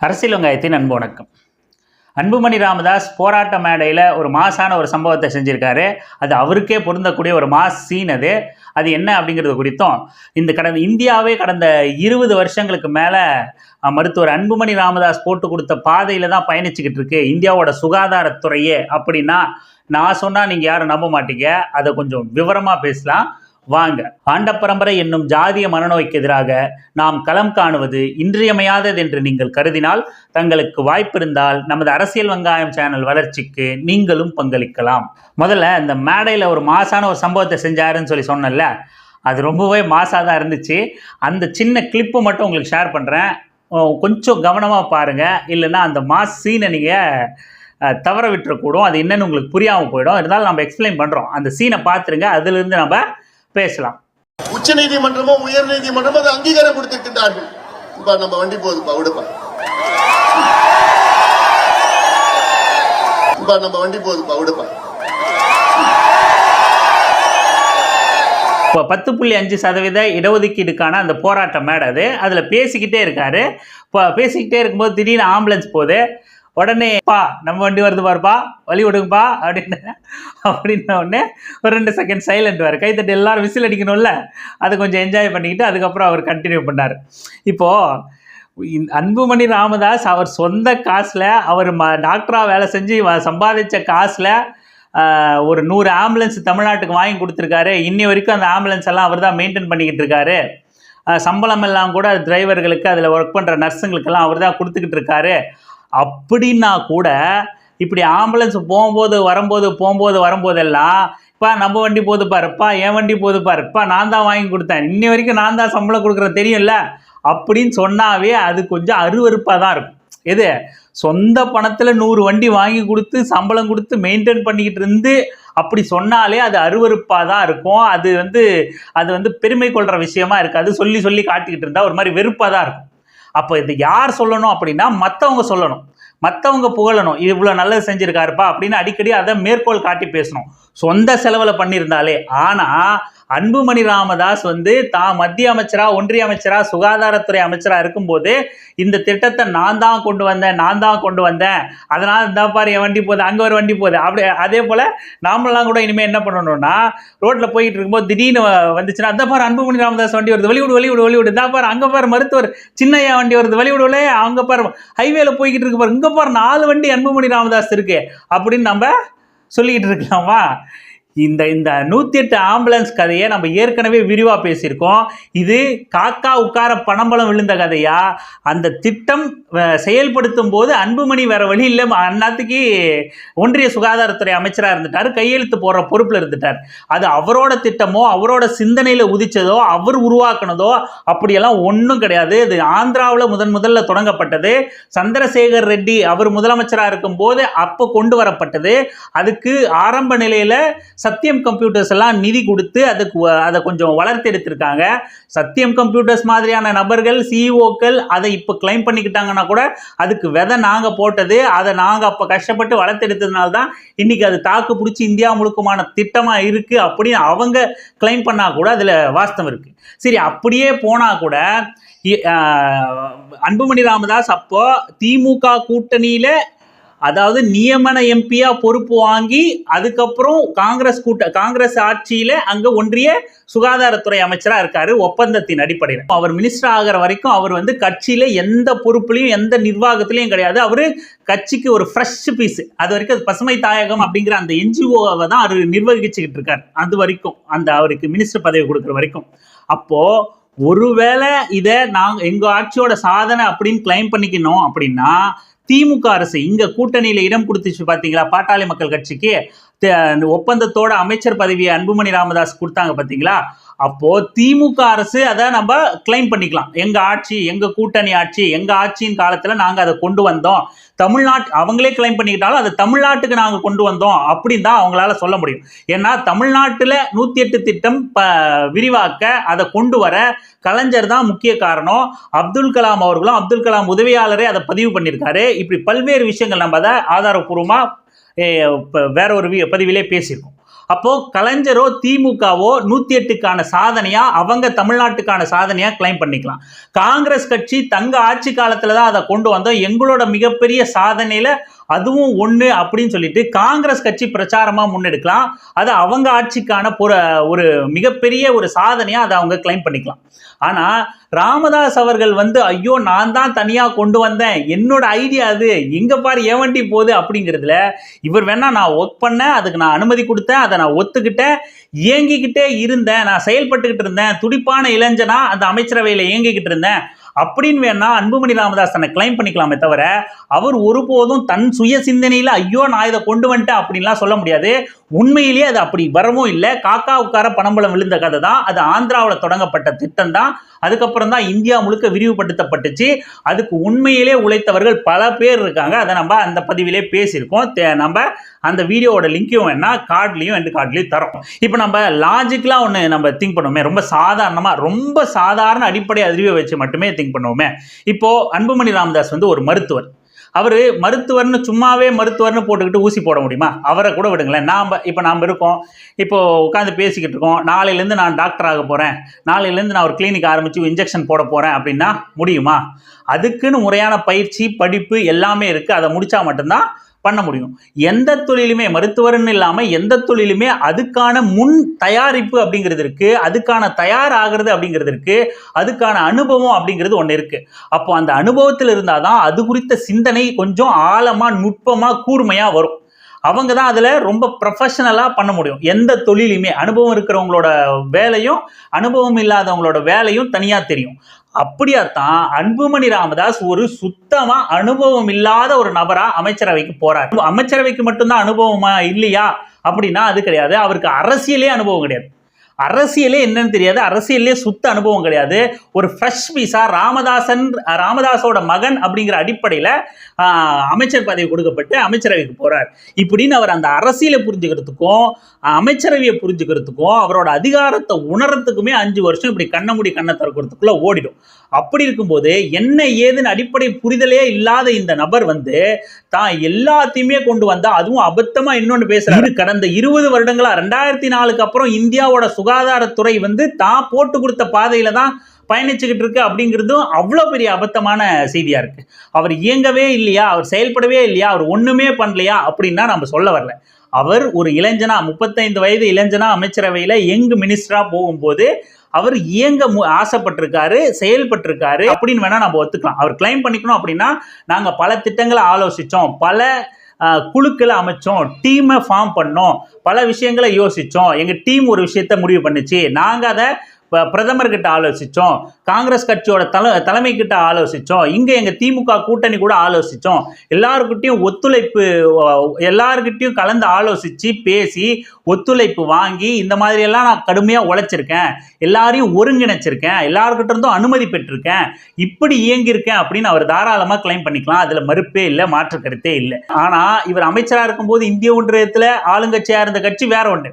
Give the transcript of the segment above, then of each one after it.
அரசியல் வெங்காயத்தின் அன்பு வணக்கம். அன்புமணி ராமதாஸ் போராட்ட மேடையில் ஒரு மாசான ஒரு சம்பவத்தை செஞ்சுருக்காரு. அது அவருக்கே பொருந்தக்கூடிய ஒரு மாஸ் சீன் அது. அது என்ன அப்படிங்கிறது குறித்தும் இந்த கடந்த இந்தியாவே கடந்த இருபது வருஷங்களுக்கு மேலே மருத்துவர் அன்புமணி ராமதாஸ் போட்டு கொடுத்த பாதையில் தான் பயணிச்சுக்கிட்டு இருக்கு. இந்தியாவோட சுகாதாரத்துறையே அப்படின்னா நான் சொன்னால் நீங்கள் யாரும் நம்ப மாட்டீங்க. அதை கொஞ்சம் விவரமாக பேசலாம். வாங்க. ஆண்ட பரம்பரை என்னும் ஜாதிய மனநோய்க்கு எதிராக நாம் களம் காணுவது இன்றியமையாதது என்று நீங்கள் கருதினால் தங்களுக்கு வாய்ப்பிருந்தால் நமது அரசியல் வெங்காயம் சேனல் வளர்ச்சிக்கு நீங்களும் பங்களிக்கலாம். முதல்ல இந்த மேடையில் ஒரு மாசான ஒரு சம்பவத்தை செஞ்சாருன்னு சொல்லி சொன்னேன்ல. அது ரொம்பவே மாசாக தான் இருந்துச்சு. அந்த சின்ன கிளிப்பு மட்டும் உங்களுக்கு ஷேர் பண்ணுறேன் கொஞ்சம் கவனமாக பாருங்கள் இல்லைன்னா அந்த மாஸ் சீனை நீங்கள் தவற விட்டுறக்கூடும். அது என்னன்னு உங்களுக்கு புரியாமல் போயிடும். இருந்தாலும் நம்ம எக்ஸ்பிளைன் பண்ணுறோம் அந்த சீனை பார்த்துருங்க. அதுலேருந்து நம்ம பேசலாம். உச்ச நீதிமன்றமோ உயர் நீதிமன்றமோ அது அங்கீகாரம் கொடுத்திருக்கின்றார்கள் இப்ப நம்ம வண்டி போகுதுப்பா விடுப்பா. இப்ப நம்ம வண்டி போகுதுப்பா விடுப்பா. இப்போ பத்து புள்ளி அஞ்சு சதவீத இடஒதுக்கீடுக்கான அந்த போராட்ட மேடை அது அதில் பேசிக்கிட்டே இருக்காரு. இப்போ பேசிக்கிட்டே இருக்கும்போது திடீர்னு ஆம்புலன்ஸ் போகுது. உடனே பா நம்ம வண்டி வருது பாருப்பா வழி விடுங்கப்பா அப்படின்னு அப்படின்ன உடனே ஒரு ரெண்டு செகண்ட் சைலண்ட் வேறு. கைத்தட்டு எல்லாரும் விசில் அடிக்கணும்ல அதை கொஞ்சம் என்ஜாய் பண்ணிக்கிட்டு அதுக்கப்புறம் அவர் கண்டினியூ பண்ணார். இப்போது அன்புமணி ராமதாஸ் அவர் சொந்த காசில் அவர் ம டாக்டராக வேலை செஞ்சு சம்பாதித்த சம்பாதிச்ச காசில் ஒரு நூறு ஆம்புலன்ஸ் தமிழ்நாட்டுக்கு வாங்கி கொடுத்துருக்காரு. இன்னி வரைக்கும் அந்த ஆம்புலன்ஸ் எல்லாம் அவர் தான் மெயின்டைன் பண்ணிக்கிட்டு இருக்காரு. சம்பளம் எல்லாம் கூட டிரைவர்களுக்கு அதில் ஒர்க் பண்ணுற நர்ஸுங்களுக்கெல்லாம் அவர் தான் கொடுத்துக்கிட்டு இருக்காரு. அப்படின்னா கூட இப்படி ஆம்புலன்ஸ் போகும்போது வரும்போது போகும்போது வரும்போதெல்லாம் இப்போ நம்ம வண்டி போது பாருப்பா என் வண்டி போது பாருப்பா நான் தான் வாங்கி கொடுத்தேன். இன்னி வரைக்கும் நான் தான் சம்பளம் கொடுக்குறது தெரியும்ல? அப்படின்னு சொன்னாவே அது கொஞ்சம் அருவருப்பாக தான் இருக்கும். எது? சொந்த பணத்தில் நூறு வண்டி வாங்கி கொடுத்து சம்பளம் கொடுத்து மெயின்டைன் பண்ணிக்கிட்டு இருந்து அப்படி சொன்னாலே அது அருவருப்பாக தான் இருக்கும். அது வந்து அது வந்து பெருமை கொள்கிற விஷயமா இருக்காது. சொல்லி சொல்லி காட்டிக்கிட்டு இருந்தால் ஒரு மாதிரி வெறுப்பாக தான் இருக்கும். அப்போ இது யார் சொல்லணும் அப்படின்னா மற்றவங்க சொல்லணும். மற்றவங்க புகழணும். இவ்வளோ நல்லது செஞ்சுருக்காருப்பா அப்படின்னு அடிக்கடி அதை மேற்கோள் காட்டி பேசணும். சொந்த செலவில் பண்ணியிருந்தாலே. ஆனால் அன்புமணி ராமதாஸ் வந்து தான் மத்திய அமைச்சரா ஒன்றிய அமைச்சரா சுகாதாரத்துறை அமைச்சரா இருக்கும்போது இந்த திட்டத்தை நான் தான் கொண்டு வந்தேன் நான் தான் கொண்டு வந்தேன். அதனால் இந்த பாரு என் வண்டி போகுது அங்கே ஒரு வண்டி போகுது. அப்படி அதே போல் நாமெல்லாம் கூட இனிமேல் என்ன பண்ணணும்னா ரோட்டில் போயிட்டு இருக்கும்போது திடீர்னு வந்துச்சுன்னா அந்த பாரு அன்புமணி ராமதாஸ் வண்டி வருது வெளிவிடு வெளிவிடு வெளிவிடு இந்த பாரு அங்கே பாரு மருத்துவர் சின்னையா வண்டி வருது வெளிவிடுலே அங்கே பாரு ஹைவேல போய்கிட்டு இருக்கு பாரு. இங்கே பாரு நாலு வண்டி அன்புமணி ராமதாஸ் இருக்கு. அப்படின்னு நம்ம சொல்லிக்கிட்டு இருக்கலாமா இந்த இந்த நூற்றி எட்டு ஆம்புலன்ஸ் கதையை நம்ம ஏற்கனவே விரிவாக பேசியிருக்கோம். இது காக்கா உட்கார பணம்பலம் விழுந்த கதையா? அந்த திட்டம் செயல்படுத்தும் போது அன்புமணி வேற வழி இல்லை. அந்நாத்துக்கு ஒன்றிய சுகாதாரத்துறை அமைச்சராக இருந்துட்டார். கையெழுத்து போடுற பொறுப்பில் இருந்துட்டார். அது அவரோட திட்டமோ அவரோட சிந்தனையில் உதிச்சதோ அவர் உருவாக்குனதோ அப்படியெல்லாம் ஒன்றும் கிடையாது. இது ஆந்திராவில் முதன் முதல்ல தொடங்கப்பட்டது. சந்திரசேகர் ரெட்டி அவர் முதலமைச்சராக இருக்கும்போது அப்போ கொண்டு வரப்பட்டது. அதுக்கு ஆரம்ப நிலையில் சத்தியம் கம்ப்யூட்டர்ஸ் எல்லாம் நிதி கொடுத்து அதுக்கு வ- அதை கொஞ்சம் வளர்த்து எடுத்திருக்காங்க. சத்தியம் கம்ப்யூட்டர்ஸ் மாதிரியான நபர்கள் சிஇஓக்கள் அதை இப்போ கிளைம் பண்ணிக்கிட்டாங்கன்னா கூட அதுக்கு விதை நாங்கள் போட்டது அதை நாங்கள் அப்போ கஷ்டப்பட்டு வளர்த்தெடுத்ததுனால தான் இன்னைக்கு அது தாக்கு பிடிச்சி இந்தியா முழுக்கமான திட்டமாக இருக்குது அப்படின்னு அவங்க கிளைம் பண்ணால் கூட அதில் வாஸ்தவம் இருக்குது சரி அப்படியே போனால் கூட அன்புமணி ராமதாஸ் அப்போ திமுக கூட்டணியில் அதாவது நியமன எம்பியா பொறுப்பு வாங்கி அதுக்கப்புறம் காங்கிரஸ் கூட்ட காங்கிரஸ் ஆட்சியில அங்க ஒன்றிய சுகாதாரத்துறை அமைச்சரா இருக்காரு ஒப்பந்தத்தின் அடிப்படையில். அவர் மினிஸ்டர் ஆகிற வரைக்கும் அவர் வந்து கட்சியில எந்த பொறுப்புலையும் எந்த நிர்வாகத்திலையும் கிடையாது. அவரு கட்சிக்கு ஒரு ஃப்ரெஷ் பீஸ் அது வரைக்கும் அது பசுமை தாயகம் அப்படிங்கிற அந்த என்ஜிஓவை தான் அவர் நிர்வகிச்சுக்கிட்டு இருக்கார். அது வரைக்கும் அந்த அவருக்கு மினிஸ்டர் பதவி கொடுக்குற வரைக்கும். அப்போ ஒருவேளை இதை நாங்கள் எங்கள் ஆட்சியோட சாதனை அப்படின்னு கிளைம் பண்ணிக்கணும் அப்படின்னா திமுக அரசு இங்க கூட்டணியில இடம் கொடுத்துச்சு பாத்தீங்களா? பாட்டாளி மக்கள் கட்சிக்கு. ஒப்பந்தத்தோட அமைச்சர் பதவியை அன்புமணி ராமதாஸ் கொடுத்தாங்க பாத்தீங்களா? அப்போ திமுக அரசு அதை நம்ம கிளைம் பண்ணிக்கலாம். எங்க ஆட்சி எங்க கூட்டணி ஆட்சி எங்க ஆட்சியின் காலத்துல நாங்க அதை கொண்டு வந்தோம். தமிழ்நாட்டு அவங்களே கிளைம் பண்ணிக்கிட்டாலும் அதை தமிழ்நாட்டுக்கு நாங்கள் கொண்டு வந்தோம் அப்படின்னு தான் அவங்களால சொல்ல முடியும். ஏன்னா தமிழ்நாட்டில் நூற்றி எட்டு திட்டம் ப விரிவாக்க அதை கொண்டு வர கலைஞர் தான் முக்கிய காரணம். அப்துல் கலாம் அவர்களும் அப்துல் கலாம் உதவியாளரே அதை பதிவு பண்ணியிருக்காரு. இப்படி பல்வேறு விஷயங்கள் நம்ம அதை ஆதாரப்பூர்வமாக வேற ஒரு வி- பதிவிலே பேசியிருக்கோம். அப்போ கலைஞரோ திமுகவோ நூத்தி எட்டுக்கான சாதனையா அவங்க தமிழ்நாட்டுக்கான சாதனையா கிளைம் பண்ணிக்கலாம். காங்கிரஸ் கட்சி தங்க ஆட்சி காலத்துல தான் அதை கொண்டு வந்தோம். எங்களோட மிகப்பெரிய சாதனையில அதுவும் ஒன்று அப்படின்னு சொல்லிட்டு காங்கிரஸ் கட்சி பிரச்சாரமாக முன்னெடுக்கலாம். அது அவங்க ஆட்சிக்கான புற ஒரு மிகப்பெரிய ஒரு சாதனையாக அதை அவங்க கிளைம் பண்ணிக்கலாம். ஆனால் ராமதாஸ் அவர்கள் வந்து ஐயோ நான் தான் தனியாக கொண்டு வந்தேன். என்னோட ஐடியா அது. எங்கே பாரு ஏவண்டி போகுது அப்படிங்கிறதுல இவர் வேணா நான் ஒர்க் பண்ணேன் அதுக்கு நான் அனுமதி கொடுத்தேன் அதை நான் ஒத்துக்கிட்டேன். இயங்கிக்கிட்டே இருந்தேன். நான் செயல்பட்டுக்கிட்டு இருந்தேன். துடிப்பான இளைஞனா அந்த அமைச்சரவையில் இயங்கிக்கிட்டு இருந்தேன். அப்படின்னு வேணா அன்புமணி ராமதாஸ் தன்னை கிளைம் பண்ணிக்கலாமே தவிர அவர் ஒருபோதும் தன் சுய சிந்தனையில் ஐயோ நான் இதை கொண்டு வந்துட்டேன் அப்படின்லாம் சொல்ல முடியாது. உண்மையிலேயே அது அப்படி வரவும் இல்லை. காக்கா உட்கார பணம்பலம் விழுந்த கதை தான். அது ஆந்திராவில் தொடங்கப்பட்ட திட்டம் தான். அதுக்கப்புறம் தான் இந்தியா முழுக்க விரிவுபடுத்தப்பட்டுச்சு. அதுக்கு உண்மையிலே உழைத்தவர்கள் பல பேர் இருக்காங்க. அதை நம்ம அந்த பதிவிலே பேசியிருக்கோம். தே- நம்ம அந்த வீடியோவோட லிங்க்கையும் வேணா கார்ட்லையும் ரெண்டு கார்ட்லையும் தரோம். இப்போ நம்ம லாஜிக்கலாக ஒன்று நம்ம திங்க் பண்ணுவோமே. ரொம்ப சாதாரணமாக ரொம்ப சாதாரண அடிப்படை அறிவை வச்சு மட்டுமே திங்க் பண்ணுவோமே. இப்போ அன்புமணி ராமதாஸ் வந்து ஒரு மருத்துவர். அவர் மருத்துவர்னு சும்மாவே மருத்துவர்னு போட்டுக்கிட்டு ஊசி போட முடியுமா? அவரை கூட விடுங்களேன். நாம் இப்போ நாம் இருக்கோம். இப்போது உட்காந்து பேசிக்கிட்டு இருக்கோம். நாளையிலேருந்து நான் டாக்டர் ஆக போகிறேன் நாளையிலேருந்து நான் ஒரு கிளினிக் ஆரம்பித்து இன்ஜெக்ஷன் போட போகிறேன் அப்படின்னா முடியுமா? அதுக்குன்னு முறையான பயிற்சி படிப்பு எல்லாமே இருக்குது அதை முடித்தா மட்டும்தான் பண்ண முடியும். எந்த தொழிலுமே மருத்துவர்னு இல்லாமல் எந்த தொழிலுமே அதுக்கான முன் தயாரிப்பு அப்படிங்கிறது இருக்கு அதுக்கான தயாராகிறது அப்படிங்கிறது இருக்கு அதுக்கான அனுபவம் அப்படிங்கிறது ஒன்று இருக்கு. அப்போ அந்த அனுபவத்தில் இருந்தால் தான் அது குறித்த சிந்தனை கொஞ்சம் ஆழமாக நுட்பமாக கூர்மையாக வரும். அவங்க தான் அதில் ரொம்ப ப்ரொஃபஷனலாக பண்ண முடியும். எந்த தொழிலுமே அனுபவம் இருக்கிறவங்களோட வேலையும் அனுபவம் இல்லாதவங்களோட வேலையும் தனியாக தெரியும். அப்படியாத்தான் அன்புமணி ராமதாஸ் ஒரு சுத்தமாக அனுபவம் இல்லாத ஒரு நபராக அமைச்சரவைக்கு போகிறார் அமைச்சரவைக்கு மட்டும்தான் அனுபவமா இல்லையா? அப்படின்னா அது கிடையாது. அவருக்கு அரசியலே அனுபவம் கிடையாது. அரசியலே என்னன்னு தெரியாது. அரசியல்லே சுத்த அனுபவம் கிடையாது. ஒரு ஃப்ரெஷ் பீஸா ராமதாசன் ராமதாஸோட மகன் அப்படிங்கிற அடிப்படையில் அமைச்சர் பதவி கொடுக்கப்பட்டு அமைச்சரவைக்கு போறார். இப்படின்னு அவர் அந்த அரசியலை புரிஞ்சுக்கிறதுக்கும் அமைச்சரவையை புரிஞ்சுக்கிறதுக்கும் அவரோட அதிகாரத்தை உணர்றதுக்குமே அஞ்சு வருஷம் இப்படி கண்ண முடி கண்ணை திறக்கிறதுக்குள்ள ஓடிடும். அப்படி இருக்கும்போது என்ன ஏதுன்னு அடிப்படை புரிதலே இல்லாத இந்த நபர் வந்து தான் எல்லாத்தையுமே கொண்டு வந்தா அதுவும் அபத்தமா இன்னொன்று பேசுறாரு. கடந்த இருபது வருடங்களா ரெண்டாயிரத்தி நாலுக்கு அப்புறம் இந்தியாவோட சுகாதாரத்துறை வந்து தான் போட்டு கொடுத்த பாதையில தான் பயணிச்சுக்கிட்டு இருக்கு அப்படிங்கிறதும் அவ்வளோ பெரிய அபத்தமான செய்தியாக இருக்கு. அவர் இயங்கவே இல்லையா? அவர் செயல்படவே இல்லையா? அவர் ஒன்றுமே பண்ணலையா? அப்படின்னா நம்ம சொல்ல வரல. அவர் ஒரு இளைஞனா முப்பத்தைந்து வயது இளைஞனா அமைச்சரவையில் எங்கு மினிஸ்டராக போகும்போது அவர் இயங்க மு- ஆசைப்பட்டிருக்காரு செயல்பட்டிருக்காரு அப்படின்னு வேணால் நம்ம ஒத்துக்கலாம். அவர் கிளைம் பண்ணிக்கணும் அப்படின்னா நாங்கள் பல திட்டங்களை ஆலோசித்தோம் பல குழுக்களை அமைச்சோம் டீமை ஃபார்ம் பண்ணோம் பல விஷயங்களை யோசிச்சோம். எங்க டீம் ஒரு விஷயத்த முடிவு பண்ணுச்சு. நாங்க அதை இப்போ பிரதமர்கிட்ட ஆலோசித்தோம் காங்கிரஸ் கட்சியோட தல தலைமை ஆலோசித்தோம் இங்கே எங்கள் திமுக கூட்டணி கூட ஆலோசித்தோம் எல்லாருக்கிட்டையும் ஒத்துழைப்பு அஹ், எல்லாருக்கிட்டையும் கலந்து ஆலோசித்து பேசி ஒத்துழைப்பு வாங்கி இந்த மாதிரியெல்லாம் நான் கடுமையாக உழைச்சிருக்கேன். எல்லாரையும் ஒருங்கிணைச்சிருக்கேன். எல்லாருக்கிட்ட இருந்தும் அனுமதி பெற்றிருக்கேன். இப்படி இயங்கியிருக்கேன் அப்படின்னு அவர் தாராளமாக கிளைம் பண்ணிக்கலாம். அதில் மறுப்பே இல்லை மாற்று கருத்தே இல்லை. ஆனால் இவர் அமைச்சராக இருக்கும்போது இந்திய ஒன்றியத்தில் ஆளுங்கட்சியாக இருந்த கட்சி வேற ஒன்று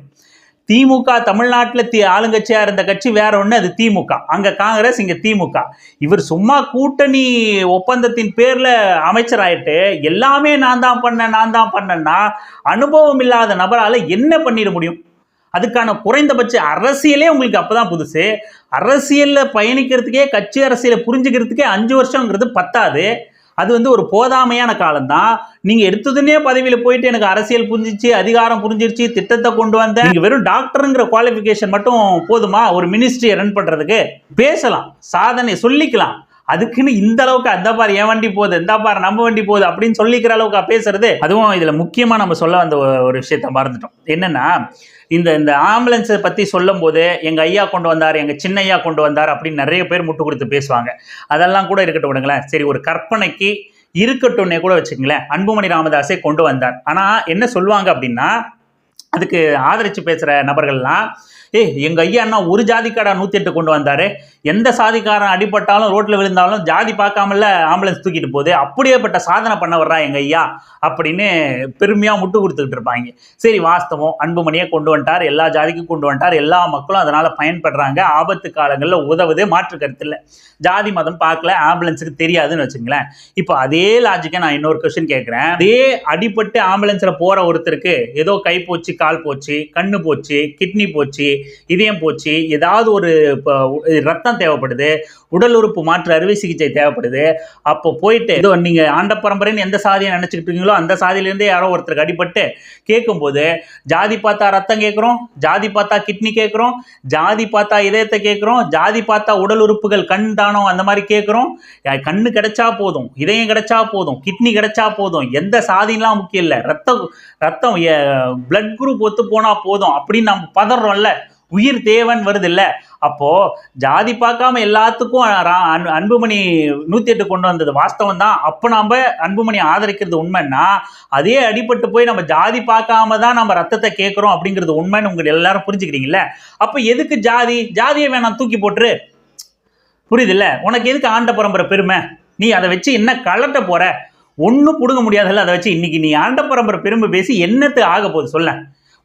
திமுக தமிழ்நாட்டில் தி ஆளுங்கட்சியாக இருந்த கட்சி வேற ஒன்று அது திமுக. அங்கே காங்கிரஸ் இங்கே திமுக. இவர் சும்மா கூட்டணி ஒப்பந்தத்தின் பேர்ல அமைச்சராயிட்டு எல்லாமே நான் தான் பண்ணேன் நான் தான் பண்ணேன்னா அனுபவம் இல்லாத நபரால் என்ன பண்ணிட முடியும்? அதுக்கான குறைந்தபட்ச அரசியலே உங்களுக்கு அப்போ தான் புதுசு. அரசியலில் பயணிக்கிறதுக்கே கட்சி அரசியலை புரிஞ்சுக்கிறதுக்கே அஞ்சு வருஷங்கிறது பத்தாது. அது வந்து ஒரு போதாமையான காலம்தான். நீங்க எடுத்ததுனே பதவியில் போயிட்டு எனக்கு அரசியல் புரிஞ்சிச்சு அதிகாரம் புரிஞ்சிருச்சு திட்டத்தை கொண்டு வந்த நீங்கள் வெறும் டாக்டருங்கிற குவாலிஃபிகேஷன் மட்டும் போதுமா? ஒரு மினிஸ்ட்ரியை ரன் பண்றதுக்கு? பேசலாம் சாதனை சொல்லிக்கலாம். அதுக்குன்னு இந்த அளவுக்கு அந்த பாரு என் வண்டி போகுது இந்த பாரு நம்ம வண்டி போகுது அப்படின்னு சொல்லிக்கிற அளவுக்கு பேசுறது அதுவும் இதுல முக்கியமா நம்ம சொல்ல வந்த ஒரு- விஷயத்த மறந்துட்டோம். என்னன்னா இந்த இந்த ஆம்புலன்ஸை பத்தி சொல்லும் போது எங்க ஐயா கொண்டு வந்தார் எங்க சின்ன ஐயா கொண்டு வந்தார் அப்படின்னு நிறைய பேர் முட்டு கொடுத்து பேசுவாங்க. அதெல்லாம் கூட இருக்கட்டும் விடுங்களேன். சரி ஒரு கற்பனைக்கு இருக்கட்டும்னே கூட வச்சுக்கங்களேன். அன்புமணி ராமதாஸை கொண்டு வந்தார். ஆனா என்ன சொல்லுவாங்க அப்படின்னா அதுக்கு ஆதரிச்சு பேசுற நபர்கள்லாம் ஏய் எங்கள் ஐயா அண்ணா ஒரு ஜாதிக்காடா நூற்றி எட்டு கொண்டு வந்தாரு? எந்த சாதிக்காரன் அடிபட்டாலும் ரோட்டில் விழுந்தாலும் ஜாதி பார்க்காமல ஆம்புலன்ஸ் தூக்கிட்டு போகுது. அப்படியேப்பட்ட சாதனை பண்ண வர்றா எங்க ஐயா? அப்படின்னு பெருமையாக முட்டு கொடுத்துக்கிட்டு இருப்பாங்க. சரி வாஸ்தவம். அன்புமணியை கொண்டு வந்துட்டார். எல்லா ஜாதிக்கும் கொண்டு வந்துட்டார். எல்லா மக்களும் அதனால் பயன்படுறாங்க. ஆபத்து காலங்களில் உதவுது மாற்று கருத்து இல்லை. ஜாதி மதம் பார்க்கல. ஆம்புலன்ஸுக்கு தெரியாதுன்னு வச்சுங்களேன். இப்போ அதே லாஜிக்கை நான் இன்னொரு கொஸ்டின் கேட்குறேன். அதே அடிபட்டு ஆம்புலன்ஸில் போகிற ஒருத்தருக்கு ஏதோ கை போச்சு கால் போச்சு கண்ணு போச்சு கிட்னி போச்சு இதயம் போச்சு ஏதாவது ஒரு இப்போ தான் தேவைப்படுது. உடல் உறுப்பு மாற்று அறுவை சிகிச்சை தேவைப்படுது. அப்போ போயிட்டு ஏதோ நீங்கள் ஆண்ட பரம்பரைன்னு எந்த சாதியை நினச்சிக்கிட்டு இருக்கீங்களோ அந்த சாதியிலேருந்தே யாரோ ஒருத்தருக்கு அடிபட்டு கேட்கும்போது ஜாதி பார்த்தா ரத்தம் கேட்குறோம் ஜாதி பார்த்தா கிட்னி கேட்குறோம் ஜாதி பார்த்தா இதயத்தை கேட்குறோம் ஜாதி பார்த்தா உடல் உறுப்புகள் கண் தானம் அந்த மாதிரி கேட்குறோம். கண்ணு கிடைச்சா போதும் இதயம் கிடைச்சா போதும் கிட்னி கிடைச்சா போதும் எந்த சாதிலாம் முக்கியம் இல்லை. ரத்தம் ரத்தம் பிளட் குரூப் ஒத்து போனால் போதும் அப்படின்னு நம்ம பதறோம்ல. உயிர் தேவன் வருது இல்லை அப்போ ஜாதி பார்க்காம எல்லாத்துக்கும் அன்புமணி நூத்தி எட்டு கொண்டு வந்தது வாஸ்தவம் தான் அப்போ நாம அன்புமணி ஆதரிக்கிறது உண்மைன்னா அதே அடிபட்டு போய் நம்ம ஜாதி பார்க்காம தான் நம்ம ரத்தத்தை கேட்குறோம் அப்படிங்கிறது உண்மைன்னு உங்களுக்கு எல்லாரும் புரிஞ்சுக்கிறீங்களே அப்போ எதுக்கு ஜாதி? ஜாதியை வேணாம் தூக்கி போட்டுரு. புரியுதுல்ல? உனக்கு எதுக்கு ஆண்ட பரம்பரை பெருமை? நீ அதை வச்சு என்ன கலட்ட போற? ஒன்றும் பிடுங்க முடியாதுல்ல அதை வச்சு இன்னைக்கு நீ ஆண்ட பரம்பரை பெருமை பேசி என்னத்து ஆக போகுது? சொல்ல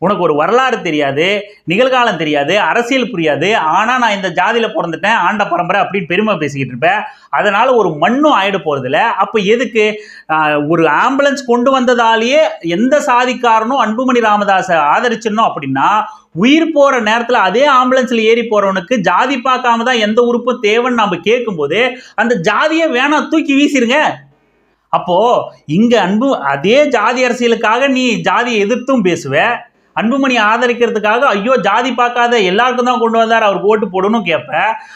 உனக்கு ஒரு வரலாறு தெரியாது நிகழ்காலம் தெரியாது அரசியல் புரியாது. ஆனால் நான் இந்த ஜாதியில் பிறந்துட்டேன் ஆண்ட பரம்பரை அப்படின்னு பெருமை பேசிக்கிட்டு இருப்பேன். அதனால் ஒரு மண்ணும் ஆயிட போகிறதில்ல அப்போ எதுக்கு? ஒரு ஆம்புலன்ஸ் கொண்டு வந்ததாலேயே எந்த சாதிக்காரனும் அன்புமணி ராமதாஸை ஆதரிச்சிடணும் அப்படின்னா உயிர் போகிற நேரத்தில் அதே ஆம்புலன்ஸில் ஏறி போகிறவனுக்கு ஜாதி பார்க்காம தான் எந்த உறுப்பும் தேவைன்னு நம்ம கேட்கும்போது அந்த ஜாதியை வேணாம் தூக்கி வீசிருங்க. அப்போது இங்கே அன்பு அதே ஜாதி அரசியலுக்காக நீ ஜாதியை எதிர்த்தும் பேசுவ. அன்புமணி ஆதரிக்கிறதுக்காக ஐயோ ஜாதி பார்க்காத எல்லாருக்கும் தான் கொண்டு வந்தார் அவருக்கு ஓட்டு போடணும் கேட்ப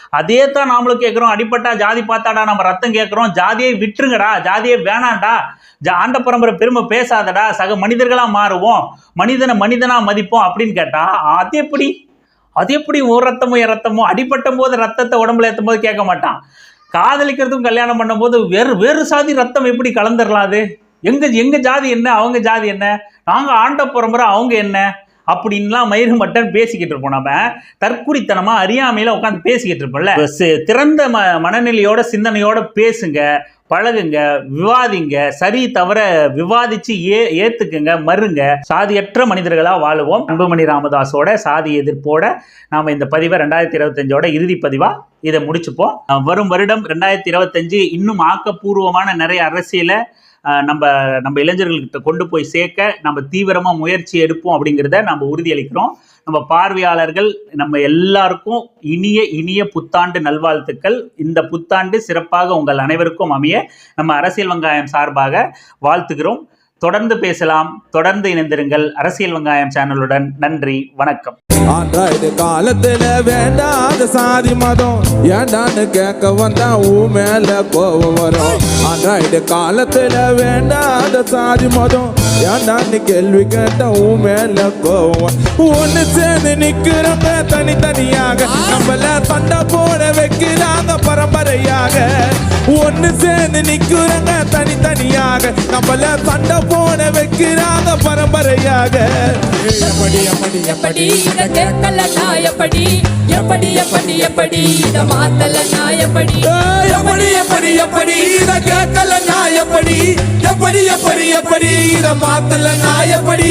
அதே தான் நாமளும் கேட்குறோம் அடிப்பட்டா ஜாதி பார்த்தாடா நம்ம ரத்தம் கேட்குறோம் ஜாதியை விட்டுருங்கடா ஜாதியை வேணாம்டா. ஜா- ஆண்ட பரம்பரை பெருமை பேசாதடா சக மனிதர்களாக மாறுவோம். மனிதனை மனிதனாக மதிப்போம் அப்படின்னு கேட்டால் அது எப்படி? அது எப்படி ஒரு ரத்தமோ ரத்தமோ? அடிப்பட்ட போது ரத்தத்தை உடம்புல ஏற்றும் போது கேட்க மாட்டான். காதலிக்கிறதுக்கும் கல்யாணம் பண்ணும்போது வேறு வேறு சாதி ரத்தம் எப்படி கலந்துடலாம் அது? எங்க எங்க ஜாதி என்ன அவங்க ஜாதி என்ன நாங்க ஆண்ட பரம்பரை அவங்க என்ன அப்படின்லாம் மயிறு மட்டன் பேசிக்கிட்டு இருப்போம் நம்ம தற்குறித்தனமா அறியாமையில உட்காந்து பேசிக்கிட்டு இருப்போம்ல. திறந்த ம மனநிலையோட சிந்தனையோட பேசுங்க பழகுங்க விவாதிங்க சரி தவிர விவாதிச்சு ஏ ஏத்துக்குங்க மறுங்க. சாதியற்ற மனிதர்களா வாழுவோம். அன்புமணி ராமதாஸோட சாதி எதிர்ப்போட நாம இந்த பதிவை ரெண்டாயிரத்தி இருபத்தஞ்சோட இறுதி பதிவா இதை முடிச்சுப்போம். வரும் வருடம் ரெண்டாயிரத்தி இருபத்தஞ்சு இன்னும் ஆக்கப்பூர்வமான நிறைய அரசியலை நம்ம நம்ம இளைஞர்கள்கிட்ட கொண்டு போய் சேர்க்க நம்ம தீவிரமாக முயற்சி எடுப்போம் அப்படிங்கிறத நம்ம உறுதியளிக்கிறோம். நம்ம பார்வையாளர்கள் நம்ம எல்லாருக்கும் இனிய இனிய புத்தாண்டு நல்வாழ்த்துக்கள். இந்த புத்தாண்டு சிறப்பாக உங்கள் அனைவருக்கும் அமைய நம்ம அரசியல் வெங்காயம் சார்பாக வாழ்த்துகிறோம். தொடர்ந்து பேசலாம் தொடர்ந்து இணைந்திருங்கள். அரசியல் வெங்காயம் சேனலுடன் நன்றி வணக்கம். ஆண்டாயுது காலத்துல வேண்டாத சாதி மதம். ஏண்டான்னு கேட்க வந்தா ஊ மேல கோவம் வரும். ஆண்டாயுது காலத்துல வேண்டாத சாதி மதம். ஏண்டான்னு கேள்வி கேட்ட ஊ மேல கோவம் ஒன்னு சேர்ந்து நிக்கிறப்ப தனித்தனியாக நம்மள சண்டை போட வைக்கிறாங்க பரம்பரையாக. ஒண்ணு சேர்ந்து நிக்கிறங்க தனித்தனியாக. நம்மள சண்டை போட வைக்கிறாங்க பரம்பரையாக. எப்படி எப்படி எப்படி இத கேட்கலன்னா எப்படி எப்படி எப்படி எப்படி இத மாத்தலன்னா எப்படி எப்படி எப்படி எப்படி இத கேட்கல நான் எப்படி எப்படி எப்படி எப்படி இத மாத்தல நான் எப்படி